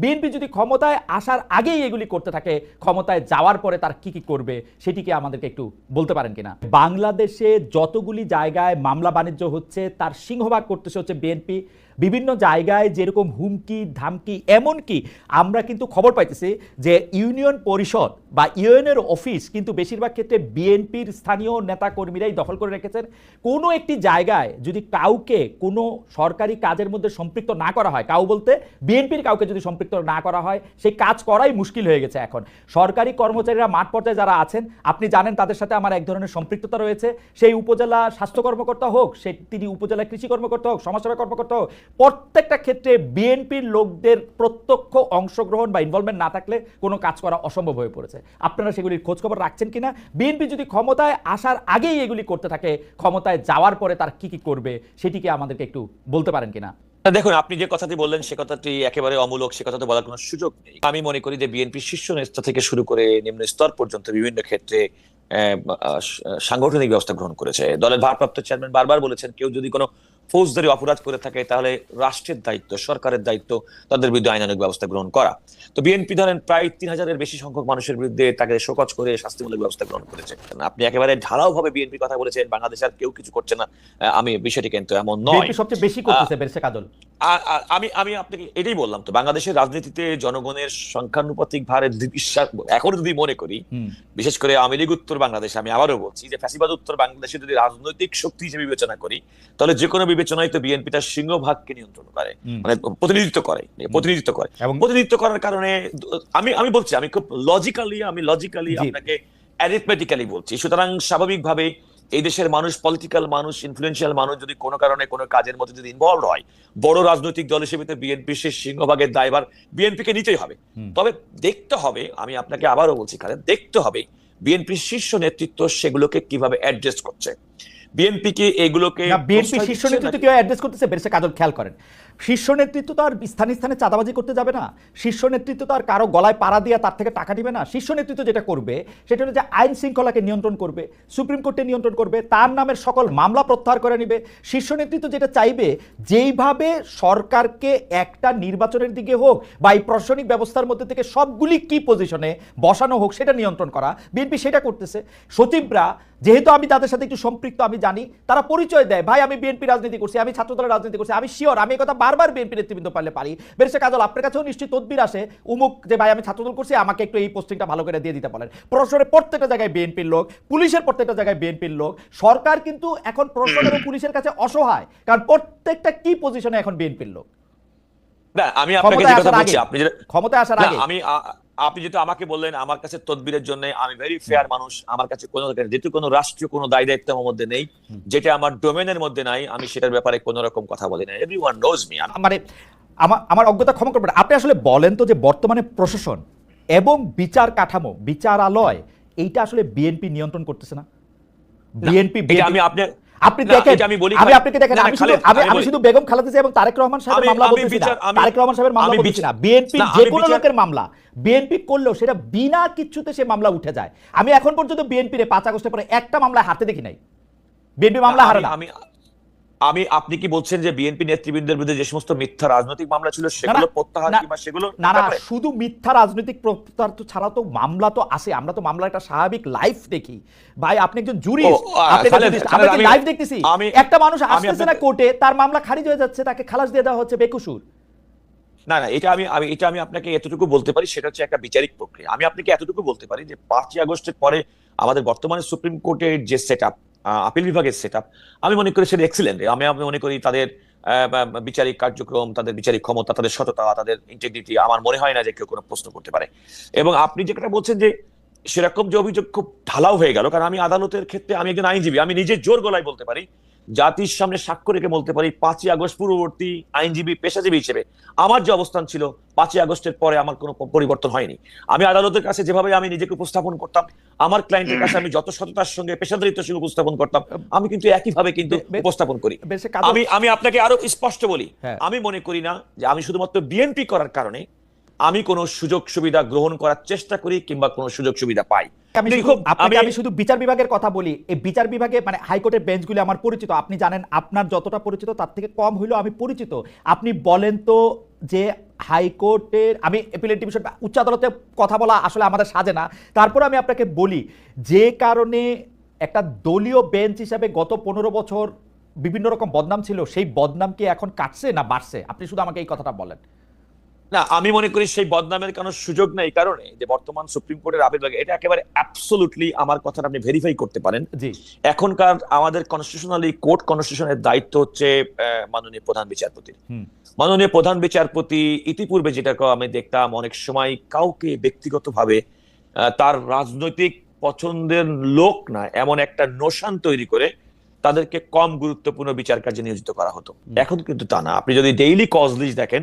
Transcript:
BNP যদি ক্ষমতায় আসার আগেই এগুলি করতে থাকে, ক্ষমতায় যাওয়ার পরে তার কি কি করবে সেটিকে আমাদেরকে একটু বলতে পারেন কিনা? বাংলাদেশে যতগুলি জায়গায় মামলা বাণিজ্য হচ্ছে, তার সিংহভাগ করতেছে হচ্ছে বিএনপি। বিভিন্ন জায়গায় যেরকম হুমকি, ধামকি, এমনকি আমরা কিন্তু খবর পাইতেছি যে ইউনিয়ন পরিষদ বা ইউএনের অফিস কিন্তু বেশিরভাগ ক্ষেত্রে বিএনপির স্থানীয় নেতা কর্মীরাই দখল করে রেখেছেন। কোনো একটি জায়গায় যদি কাউকে কোনো সরকারি কাজের মধ্যে সম্পৃক্ত না করা হয়, কাউ বলতে বিএনপির কাউকে যদি সম্পৃক্ত না করা হয়, সেই কাজ করাই মুশকিল হয়ে গেছে এখন। সরকারি কর্মচারীরা মাঠ পর্যায়ে যারা আছেন, আপনি জানেন তাদের সাথে আমার এক ধরনের সম্পৃক্ততা রয়েছে। সেই উপজেলা স্বাস্থ্য কর্মকর্তা হোক, সে তিনি উপজেলা কৃষি কর্মকর্তা হোক, সমাজসেবা কর্মকর্তা হোক, প্রত্যেকটা ক্ষেত্রে বিএনপির লোকদের প্রত্যক্ষ অংশগ্রহণ বা ইনভলভমেন্ট না থাকলে কোনো কাজ করা অসম্ভব হয়ে পড়েছে। আপনারা সেগুলির খোঁজখবর রাখছেন কিনা? বিএনপি যদি ক্ষমতায় আসার আগেই এগুলি করতে থাকে, ক্ষমতায় যাওয়ার পরে তার কি কি করবে, সেটিকে আমাদেরকে একটু বলতে পারেন কিনা? দেখুন, আপনি যে কথাটি বললেন, সে কথাটি একেবারে অমূলক, সে কথাতে বলার কোনো সুযোগ নেই। আমি মনে করি যে বিএনপি শীর্ষ নেতা থেকে শুরু করে নিম্ন স্তর পর্যন্ত বিভিন্ন ক্ষেত্রে সাংগঠনিক ব্যবস্থা গ্রহণ করেছে। দলের ভারপ্রাপ্ত চেয়ারম্যান বারবার বলেছেন, কেউ যদি কোনো ফৌজদারি অপরাধ করে থাকে তাহলে রাষ্ট্রের দায়িত্ব সরকারের দায়িত্ব তাদের বিরুদ্ধে আইনানুক ব্যবস্থা গ্রহণ করা। তো বিএনপি ধরেন প্রায় তিন হাজারের বেশি সংখ্যক মানুষের বিরুদ্ধে তাকে শোকজ করে শাস্তিমূলক ব্যবস্থা গ্রহণ করেছে। আপনি একেবারে ঢালাও ভাবে বিএনপি কথা বলেছেন বাংলাদেশ আর কেউ কিছু করছে না আমি বিষয়টি কিন্তু এমন নয়। সবচেয়ে বেশি করতেছে আ- আমি আমি আপনাকে এটাই বললাম তো বাংলাদেশের রাজনীতিতে জনগণের সংখ্যানুপাতিক ভারে বিশ্বাস এখন যদি মনে করি বিশেষ করে আওয়ামী লীগ উত্তর বাংলাদেশ আমি আবারও বলছি যে ফ্যাসিবাদ উত্তর বাংলাদেশে যদি রাজনৈতিক শক্তি হিসেবে বিবেচনা করি তাহলে যে কোনো বিবেচনায় তো বিএনপি তার সিংহভাগকে নিয়ন্ত্রণ করে মানে প্রতিনিধিত্ব করে প্রতিনিধিত্ব করে। এবং প্রতিনিধিত্ব করার কারণে আমি আমি বলছি আমি খুব লজিক্যালি আমি লজিক্যালি। আপনাকে অ্যারিথমেটিক্যালি বলছি। সুতরাং স্বাভাবিকভাবে এই দেশের মানুষ পলিটিক্যাল মানুষ ইনফ্লুয়েন্সিয়াল মানুষ যদি কোনো কারণে কোনো কাজের মধ্যে যদি ইনভলভ হয় বড় রাজনৈতিক দল হিসেবে বিএনপি সে সিংহভাগের দায়ভার বিএনপি কে নিতেই হবে। তবে দেখতে হবে আমি আপনাকে আবারও বলছি খালেদ দেখতে হবে বিএনপির শীর্ষ নেতৃত্ব সেগুলোকে কীভাবে অ্যাড্রেস করছে। বিএনপি কি এগুলোকে বিএনপি শীর্ষ নেতৃত্ব কেউ অ্যাড্রেস করতেছে? বেরসে কাজল খেয়াল করেন। শীর্ষ নেতৃত্ব তো আর স্থানে স্থানে চাঁদাবাজি করতে যাবে না। শীর্ষ নেতৃত্ব তো আর কারও গলায় পাড়া দিয়ে তার থেকে টাকা দিবে না। শীর্ষ নেতৃত্ব যেটা করবে সেটা হলো যে আইন শৃঙ্খলাকে নিয়ন্ত্রণ করবে সুপ্রিম কোর্টে নিয়ন্ত্রণ করবে তার নামের সকল মামলা প্রত্যাহার করে নেবে। শীর্ষ নেতৃত্ব যেটা চাইবে যেইভাবে সরকারকে একটা নির্বাচনের দিকে হোক বা এই প্রশাসনিক ব্যবস্থার মধ্যে থেকে সবগুলি কি পজিশনে বসানো হোক সেটা নিয়ন্ত্রণ করা। বিএনপি সেটা করতেছে। সচিবরা যেহেতু আমি তাদের সাথে একটু সম্পৃক্ত আমি জানি তারা পরিচয় দেয় ভাই আমি বিএনপি রাজনীতি করছি আমি ছাত্রদলের রাজনীতি করছি আমি শিওর আমি কথা বারবার বিএনপি নেতৃবৃন্দ পারলে পারি। বেরসে কাজল আপনার কাছেও নিশ্চয়ই তদবির আসে? উমুক যে ভাই আমি ছাত্রদল করছি আমাকে একটু এই পোস্টিংটা ভালো করে দিয়ে দিতে পারেন প্রশাসনের প্রত্যেকটা জায়গায় বিএনপির লোক পুলিশের প্রত্যেকটা জায়গায় বিএনপির লোক। সরকার কিন্তু এখন প্রশাসন এবং পুলিশের কাছে অসহায় কারণ প্রত্যেকটা কি পজিশনে এখন বিএনপির লোক। না আমি আপনাকে যে ক্ষমতায় কথা আসার বলছি আপনি যেটা ক্ষমতায় আসার আগে। আমি আপনি যেহেতু আমাকে বললেন আমার কাছে তদবিরের জন্য আমি ভেরি ফেয়ার মানুষ আমার কাছে কোনো যেহেতু কোনো রাষ্ট্রীয় কোনো দায় দায়িত্ব আমার মধ্যে নেই যেটা আমার ডোমেনের মধ্যে নাই আমি সেটার ব্যাপারে কোনো রকম কথা বলি না এভরি ওয়ান নোজ মি মানে আমার আমার অজ্ঞতা ক্ষমা করবেন। আপনি আসলে বলেন তো যে বর্তমানে প্রশাসন এবং বিচার কাঠামো বিচারালয় এইটা আসলে বিএনপি নিয়ন্ত্রণ করতেছে না? বিএনপি আমি আপনি আপনি দেখেন আমি বলি আমি আপনাকে দেখেন আমি শুধু আমি। শুধু বেগম খালেদা জিয়া এবং তারেক রহমান সাহেবের মামলা বলতেছি না। তারেক রহমান সাহেবের মামলা বলতেছি না। বিএনপি যে কোনো লোকের মামলা। বিএনপি করলেও সেটা বিনা কিছুতে সে মামলা উঠে যায়। আমি এখন পর্যন্ত বিএনপির পাঁচ আগস্টের পরে একটা মামলায় হারতে দেখি নাই। বিএনপি মামলা হারে না। আমি আপনি কি বলছেন যে বিএনপি নেতৃবৃন্দের বিরুদ্ধে যে সমস্ত মিথ্যা রাজনৈতিক মামলা ছিল সেগুলো প্রত্যাহার কিংবা সেগুলো না না শুধু মিথ্যা রাজনৈতিক প্রত্যাহার তো ছাড়া তো মামলা তো আসে আমরা তো মামলা একটা স্বাভাবিক লাইফ দেখি। ভাই আপনি একজন জুরিস্ট আপনি আমরা কি আমি- দেখতেছি। একটা মানুষ আসতেছে না কোর্টে তার মামলা খারিজ হয়ে যাচ্ছে তাকে খালাস দিয়ে দেওয়া হচ্ছে বেকুসুর। না না এটা আমি আমি এটা আমি আপনাকে এতটুকু বলতে পারি সেটা হচ্ছে একটা বিচারিক প্রক্রিয়া। আমি আপনাকে এতটুকু বলতে পারি যে পাঁচই আগস্টের পরে আমাদের বর্তমানে সুপ্রিম কোর্টের যে সেট আপ আপিল বিভাগের সেট আমি মনে করি সেটা এক্সিলেন্ট আমি আমি মনে করি তাদের বিচারিক কার্যক্রম, তাদের বিচারিক ক্ষমতা, তাদের সততা, তাদের ইন্টিগ্রিটি আমার মনে হয় না যে কেউ কোনো প্রশ্ন করতে পারে। এবং আপনি যেটা বলছেন যে সেরকম যে অভিযোগ খুব ঢালাও হয়ে গেল, কারণ আমি আদালতের ক্ষেত্রে আমি একজন আইনজীবী, আমি নিজে জোর গলায় বলতে পারি জাতির সামনে সাক্ষ্য রেখে বলতে পারি পাঁচই আগস্ট পূর্ববর্তী আইনজীবী পেশাজীবী হিসেবে আমার যে অবস্থান ছিল পাঁচই আগস্টের পরে আমার কোনো পরিবর্তন হয়নি। আমি আদালতের কাছে যেভাবে আমি নিজেকে উপস্থাপন করতাম আমার ক্লায়েন্টের কাছে আমি যত সততার সঙ্গে পেশাদারিত্বের সঙ্গে উপস্থাপন করতাম আমি কিন্তু একইভাবে কিন্তু উপস্থাপন করি। আমি আমি আপনাকে আরও স্পষ্ট বলি হ্যাঁ। আমি মনে করি না যে আমি শুধুমাত্র বিএনপি করার কারণে আমি কোনো সুযোগ সুবিধা গ্রহণ করার চেষ্টা করি কিংবা কোনো সুযোগ সুবিধা পাই। আমি শুধু বিচার বিভাগের কথা বলি। এই বিচার বিভাগে মানে হাইকোর্টের বেঞ্চগুলি আমার পরিচিত। আপনি জানেন আপনার যতটা পরিচিত তার থেকে কম হইলেও আমি পরিচিত। আপনি বলেন তো যে হাইকোর্টের আমি এপিলেট ডিভিশন উচ্চ আদালতে কথা বলা আসলে আমাদের সাজে না। তারপর আমি আপনাকে বলি যে কারণে একটা দলীয় বেঞ্চ হিসাবে গত পনেরো বছর বিভিন্ন রকম বদনাম ছিল সেই বদনাম কি এখন কাটছে না বাড়ছে? আপনি শুধু আমাকে এই কথাটা বলেন। না আমি মনে করি সেই বদনামের কোনো সুযোগ নেই এই কারণে যে বর্তমান সুপ্রিম কোর্টের আবির্ভাগ এটা একেবারে অ্যাবসোলুটলি আমার কথাটা আপনি ভেরিফাই করতে পারেন। জি। এখনকার আমাদের কনস্টিটিউশনালি কোর্ট কনস্টিটিউশনের দায়িত্ব হচ্ছে মাননীয় প্রধান বিচারপতির। মাননীয় প্রধান বিচারপতি ইতিপূর্বে যেটা আমি দেখতাম অনেক সময় কাউকে ব্যক্তিগতভাবে তার রাজনৈতিক পছন্দের লোক না এমন একটা নোশান তৈরি করে তাদেরকে কম গুরুত্বপূর্ণ বিচার কার্যে নিয়োজিত করা হতো। এখন কিন্তু তা না। আপনি যদি ডেইলি কজ লিস্ট দেখেন